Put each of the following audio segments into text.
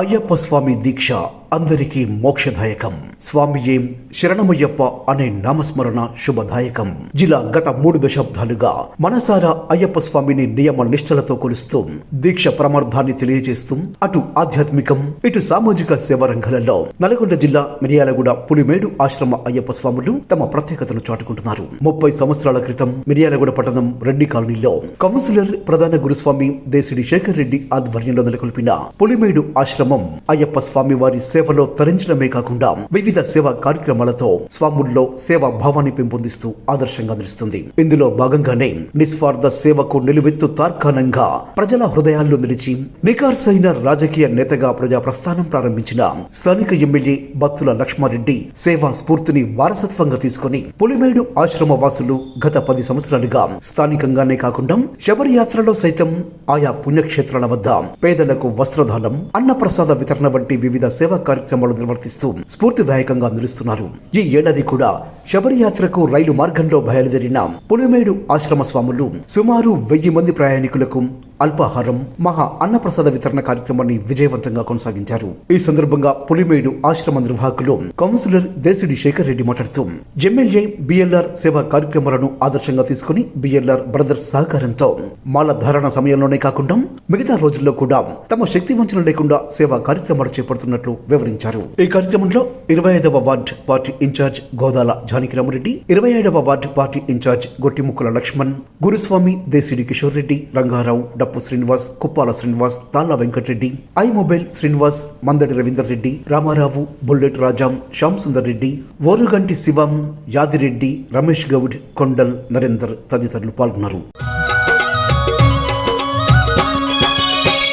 అయ్యప్ప స్వామి దీక్ష అందరికీ మోక్షదాయకం. స్వామి ఏం శరణమయ్యప్ప అనే నామస్మరణ శుభదాయకం. జిల్లా గత మూడు దశాబ్దాలుగా మనసారా అయ్యప్ప స్వామిని నియమ నిష్ఠలతో కొలుస్తూ దీక్ష ప్రమార్థాన్ని తెలియజేస్తూ అటు ఆధ్యాత్మికం ఇటు సామాజిక సేవ రంగాలలో నల్గొండ జిల్లా మిర్యాలగూడ పులిమేడు ఆశ్రమ అయ్యప్ప స్వాములు తమ ప్రత్యేకతను చాటుకుంటున్నారు. ముప్పై సంవత్సరాల క్రితం మిర్యాలగూడ పట్టణం రెడ్డి కాలనీలో కౌన్సిలర్ ప్రధాన గురుస్వామి దేశిడి శేఖర్ రెడ్డి ఆధ్వర్యంలో నెలకొల్పిన పులిమేడు ఆశ్రమ అయ్యప్ప స్వామి వారి సేవలో తరించడమే కాకుండా వివిధ సేవా కార్యక్రమాలతో స్వాముల్లో సేవా భావాన్ని పెంపొందిస్తూ ఆదర్శంగా నిలుస్తుంది. ఇందులో భాగంగానే నిస్వార్థ సేవకు నిలువెత్తు తార్కాణంగా ప్రజల హృదయాల్లో నిలిచి నికార్సైన రాజకీయ నేతగా ప్రజా ప్రస్థానం ప్రారంభించిన స్థానిక ఎమ్మెల్యే బత్తుల లక్ష్మారెడ్డి సేవా స్ఫూర్తిని వారసత్వంగా తీసుకుని పులిమేడు ఆశ్రమ వాసులు గత పది సంవత్సరాలుగా స్థానికంగానే కాకుండా శబరియాత్రలో సైతం ఆయా పుణ్యక్షేత్రాల వద్ద పేదలకు వస్త్రదానం అన్నప్రసాద వితరణ వంటి వివిధ సేవా కార్యక్రమాలు నిర్వర్తిస్తూ స్ఫూర్తిదాయకంగా నిలుస్తున్నారు. ఈ ఏడాది కూడా శబరియాత్రకు రైలు మార్గంలో బయలుదేరిన పులిమేడు ఆశ్రమ స్వాములు సుమారు వెయ్యి మంది ప్రయాణికులకు అల్పాహారం మహా అన్నప్రసాద వితరణ కార్యక్రమాన్ని విజయవంతంగా కొనసాగించారు. ఈ సందర్భంగా పులిమేడు ఆశ్రమ నిర్వాహకులు కౌన్సిలర్ దేశిడి శేఖర్ రెడ్డి మాట్లాడుతూ ఎమ్మెల్యే బిఎల్ఆర్ సేవా కార్యక్రమాలను ఆదర్శంగా తీసుకుని బిఎల్ఆర్ బ్రదర్స్ సహకారంతో మాల ధారణ సమయంలోనే కాకుండా మిగతా రోజుల్లో కూడా తమ శక్తి వంచన లేకుండా సేవా కార్యక్రమాలు చేపడుతున్నట్లు వివరించారు. ఈ కార్యక్రమంలో ఇరవై ఐదవ ward party incharge Godala Janaki Ramareddy ఇరవై ఏడవ ward party incharge Gottimukkula Lakshman Guruswamy Deshidi Kishore Reddy Rangarao Dappu Srinivas Kuppala Srinivas Talla Venkatareddy I mobile Srinivas Mandadi Ravinder Reddy Ramarao bullet Rajam Shyam Sundar Reddy Oruganti Shivam Yadireddy Ramesh Goud Kondal Narender తదితరులు పాల్గొన్నారు.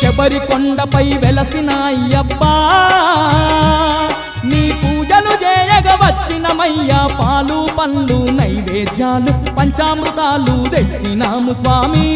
శబరి కొండపై వెలసిన అయ్యబ్బా నీకు పూజలు చేయగ వచ్చినమయ్యా పాలు పండ్లు నైవేద్యాలు పంచామృతాలు తెచ్చినాము స్వామి.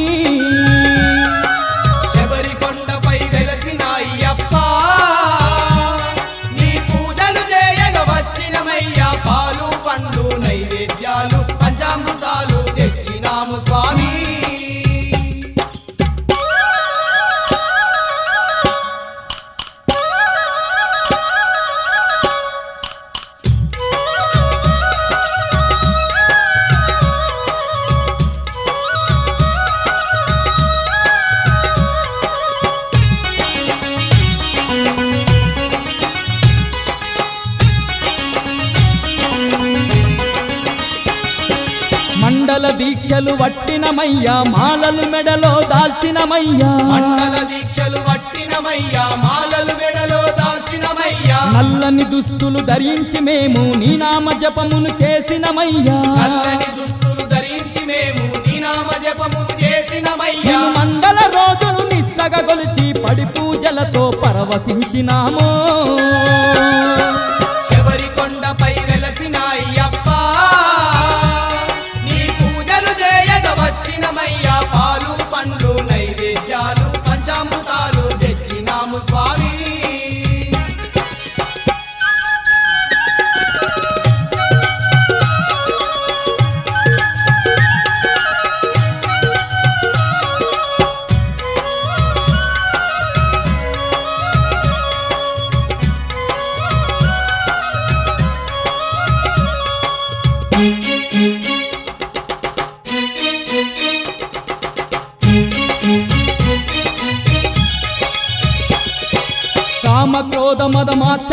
దీక్షలు వట్టినమయ్యా మాలలు మెడలో దాల్చినమయ్యా. మండల దీక్షలు పట్టినమయ్యా మాలలు మెడలో దాల్చినమయ్యా. నల్లని దుస్తులు ధరించి మేము నీ నామ జపమును చేసినమయ్యా. నల్లని దుస్తులు ధరించి మేము నీ నామ జపములు చేసినమయ్యా మంగళ రోజులు నిష్టగా గొలిచి పడి పూజలతో పరవశించినాము.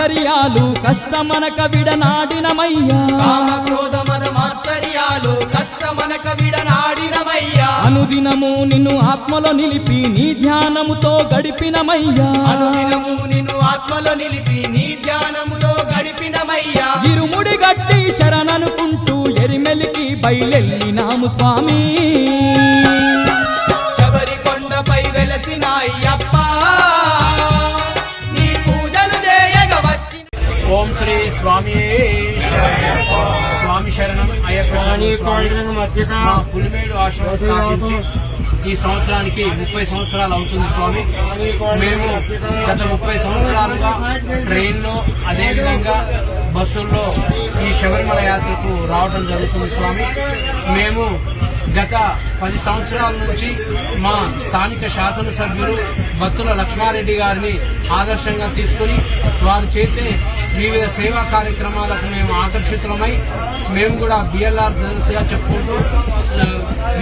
మద మాచర్యాలు కష్టమనక విడనాడినమయ్యా. కామ క్రోధ మద మాత్సర్యాలు కష్టమనక విడనాడినమయ్యా. అనుదినము నిన్ను ఆత్మలో నిలిపి నీ ధ్యానముతో గడిపినమయ్యా. అనుదినము నిన్ను ఆత్మలో నిలిపి నీ ధ్యానములో గడిపినమయ్యా. ఇరుముడి గట్టి శరణనుకుంటూ ఎరిమెలికి బయలెల్లినాము స్వామి. మా పులిమేడు ఆశ్రమం స్థాపించి ఈ సంవత్సరానికి ముప్పై సంవత్సరాలు అవుతుంది స్వామి. మేము గత ముప్పై సంవత్సరాలుగా ట్రైన్లో అదేవిధంగా బస్సుల్లో ఈ శబరిమల యాత్రకు రావడం జరుగుతుంది స్వామి. మేము గత పది సంవత్సరాల నుంచి మా స్థానిక శాసనసభ్యులు బత్తుల లక్ష్మారెడ్డి గారిని ఆదర్శంగా తీసుకుని వారు చేసే వివిధ సేవా కార్యక్రమాలకు మేము ఆకర్షితులమై మేము కూడా బిఎల్ఆర్ బ్రదర్స్గా చెప్పుకుంటూ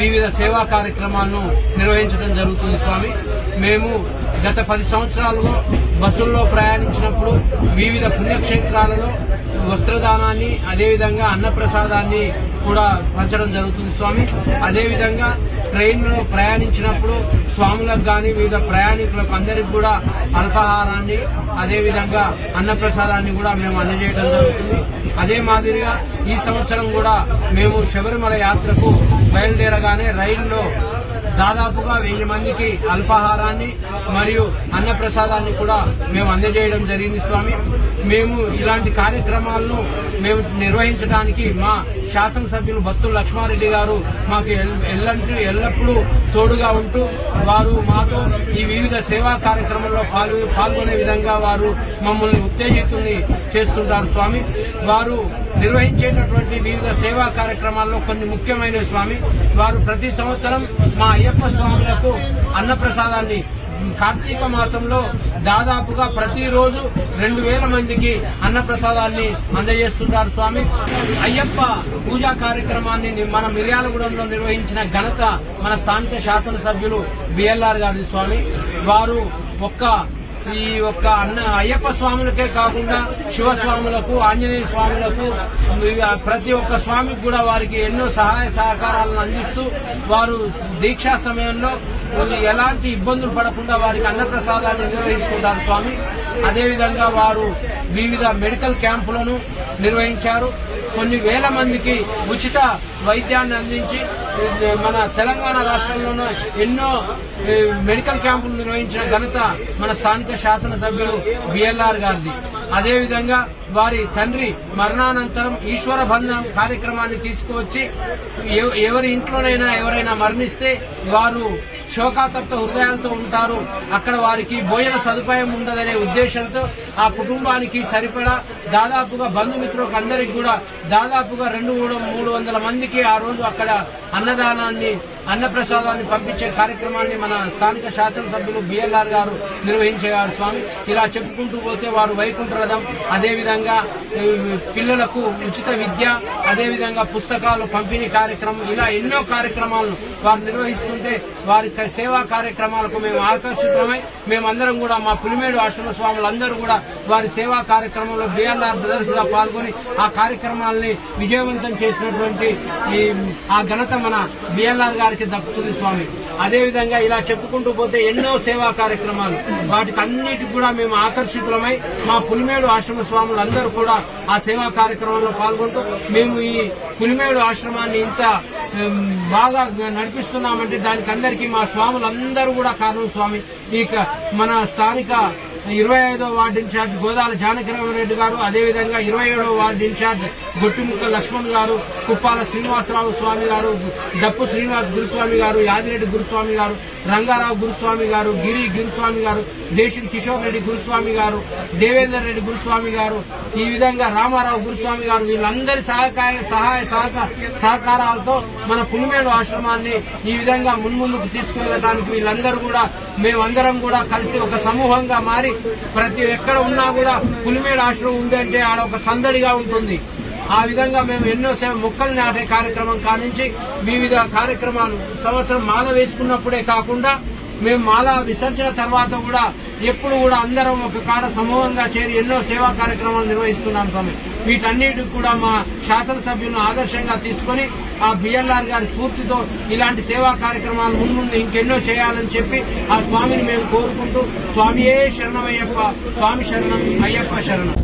వివిధ సేవా కార్యక్రమాలను నిర్వహించడం జరుగుతుంది స్వామి. మేము గత పది సంవత్సరాలుగా బస్సుల్లో ప్రయాణించినప్పుడు వివిధ పుణ్యక్షేత్రాలలో వస్త్రదానాన్ని అదేవిధంగా అన్నప్రసాదాన్ని కూడా పంచడం జరుగుతుంది స్వామి. అదేవిధంగా ట్రైన్లో ప్రయాణించినప్పుడు స్వాములకు కానీ వివిధ ప్రయాణికులకు అందరికి కూడా అల్పాహారాన్ని అదేవిధంగా అన్నప్రసాదాన్ని కూడా మేము అందజేయడం జరుగుతుంది. అదే మాదిరిగా ఈ సంవత్సరం కూడా మేము శబరిమల యాత్రకు బయలుదేరగానే రైల్లో దాదాపుగా వెయ్యి మందికి అల్పాహారాన్ని మరియు అన్నప్రసాదాన్ని కూడా మేము అందజేయడం జరిగింది స్వామి. మేము ఇలాంటి కార్యక్రమాలను మేము నిర్వహించడానికి మా శాసనసభ్యులు బత్తుల లక్ష్మారెడ్డి గారు మాకు ఎల్- ఎల్లంటూ ఎల్లప్పుడూ తోడుగా ఉంటూ వారు మాతో ఈ వివిధ సేవా కార్యక్రమాల్లో పాల్గొ పాల్గొనే విధంగా వారు మమ్మల్ని ఉత్తేజితుల్ని చేస్తుంటారు స్వామి. వారు నిర్వహించేటటువంటి వివిధ సేవా కార్యక్రమాల్లో కొన్ని ముఖ్యమైన స్వామి. వారు ప్రతి సంవత్సరం మా అయ్యప్ప స్వాములకు అన్నప్రసాదాన్ని. కార్తీక మాసంలో దాదాపుగా ప్రతిరోజు రెండు వేల మందికి అన్నప్రసాదాన్ని అందజేస్తుంటారు స్వామి. అయ్యప్ప పూజా కార్యక్రమాన్ని మన మిర్యాలగూడెంలో నిర్వహించిన ఘనత మన స్థానిక శాసనసభ్యులు బిఎల్ఆర్ గారి స్వామి. వారు ఒక్క ఈ యొక్క అన్న అయ్యప్ప స్వాములకే కాకుండా శివస్వాములకు ఆంజనేయ స్వాములకు ప్రతి ఒక్క స్వామికి కూడా వారికి ఎన్నో సహాయ సహకారాలను అందిస్తూ వారు దీక్షా సమయంలో ఎలాంటి ఇబ్బందులు పడకుండా వారికి అన్నప్రసాదాన్ని నిర్వహిస్తుంటారు స్వామి. అదేవిధంగా వారు వివిధ మెడికల్ క్యాంపులను నిర్వహించారు. కొన్ని వేల మందికి ఉచిత వైద్యాన్ని అందించి మన తెలంగాణ రాష్ట్రంలోనూ ఎన్నో మెడికల్ క్యాంపులు నిర్వహించిన ఘనత మన స్థానిక శాసనసభ్యులు బిఎల్ఆర్ గారిది. అదేవిధంగా వారి తండ్రి మరణానంతరం ఈశ్వర బంధం కార్యక్రమాన్ని తీసుకువచ్చి ఎవ- ఎవరి ఇంట్లోనైనా ఎవరైనా మరణిస్తే వారు శోకాతప్త హృదయాలతో ఉంటారు. అక్కడ వారికి భోజన సదుపాయం ఉండదనే ఉద్దేశంతో ఆ కుటుంబానికి సరిపడా దాదాపుగా బంధుమిత్రులకు అందరికి కూడా దాదాపుగా రెండు మూడు మూడు వందల మందికి ఆ రోజు అక్కడ అన్నదానాన్ని అన్నప్రసాదాన్ని పంపించే కార్యక్రమాన్ని మన స్థానిక శాసనసభ్యులు బిఎల్ఆర్ గారు నిర్వహించేవారు స్వామి. ఇలా చెప్పుకుంటూ పోతే వారు వైకుంఠ రథం అదేవిధంగా పిల్లలకు ఉచిత విద్య అదేవిధంగా పుస్తకాలు పంపిణీ కార్యక్రమం ఇలా ఎన్నో కార్యక్రమాలను వారు నిర్వహిస్తుంటే వారి సేవా కార్యక్రమాలకు మేము ఆకర్షితమై మేమందరం కూడా మా పులిమేడు ఆశ్రమ స్వాములందరూ కూడా వారి సేవా కార్యక్రమంలో బిఎల్ఆర్ బ్రదర్స్గా పాల్గొని ఆ కార్యక్రమాల్ని విజయవంతం చేసినటువంటి ఈ ఆ ఘనత మన బిఎల్ఆర్ గారికి దక్కుతుంది స్వామి. అదేవిధంగా ఇలా చెప్పుకుంటూ పోతే ఎన్నో సేవా కార్యక్రమాలు. వాటికి అన్నిటికి కూడా మేము ఆకర్షితులమై మా పులిమేడు ఆశ్రమ స్వాములు అందరూ కూడా ఆ సేవా కార్యక్రమంలో పాల్గొంటూ మేము ఈ పులిమేడు ఆశ్రమాన్ని ఇంత బాగా నడిపిస్తున్నామంటే దానికి అందరికీ మా స్వాములందరూ కూడా కారణం స్వామి. ఇక మన స్థానిక ఇరవై ఐదో వార్డు ఇన్ఛార్జ్ గోదాల జానకిరామరెడ్డి గారు అదేవిధంగా ఇరవై ఏడో వార్డు ఇన్ఛార్జ్ గొట్టిముక్క లక్ష్మణ్ గారు కుప్పాల శ్రీనివాసరావు స్వామి గారు డప్పు శ్రీనివాస్ గురుస్వామి గారు యాదిరెడ్డి గురుస్వామి గారు రంగారావు గురుస్వామి గారు గిరి గురుస్వామి గారు దేశుడి కిషోర్ రెడ్డి గురుస్వామి గారు దేవేందర్ రెడ్డి గురుస్వామి గారు ఈ విధంగా రామారావు గురుస్వామి గారు వీళ్ళందరి సహకార సహాయ సహకార సహకారాలతో మన పులిమేడు ఆశ్రమాన్ని ఈ విధంగా మున్ముందుకు తీసుకువెళ్ళడానికి వీళ్ళందరూ కూడా మేమందరం కూడా కలిసి ఒక సమూహంగా మారి ప్రతి ఎక్కడ ఉన్నా కూడా పులిమేడు ఆశ్రమం ఉంది అంటే ఆడ ఒక సందడిగా ఉంటుంది. ఆ విధంగా మేము ఎన్నో మొక్కలు నాటే కార్యక్రమం కానించి వివిధ కార్యక్రమాలు సంవత్సరం మాల వేసుకున్నప్పుడే కాకుండా మేము మాల విసర్జన తర్వాత కూడా ఎప్పుడు కూడా అందరం ఒక కాడ సమూహంగా చేరి ఎన్నో సేవా కార్యక్రమాలు నిర్వహిస్తున్నాం స్వామి. వీటన్నిటికి కూడా మా శాసనసభ్యులను ఆదర్శంగా తీసుకొని ఆ బిఎల్ఆర్ గారి స్ఫూర్తితో ఇలాంటి సేవా కార్యక్రమాలు ముందు ఇంకెన్నో చేయాలని చెప్పి ఆ స్వామిని మేము కోరుకుంటూ స్వామియే శరణమయ్యప్ప స్వామి శరణం అయ్యప్ప శరణం.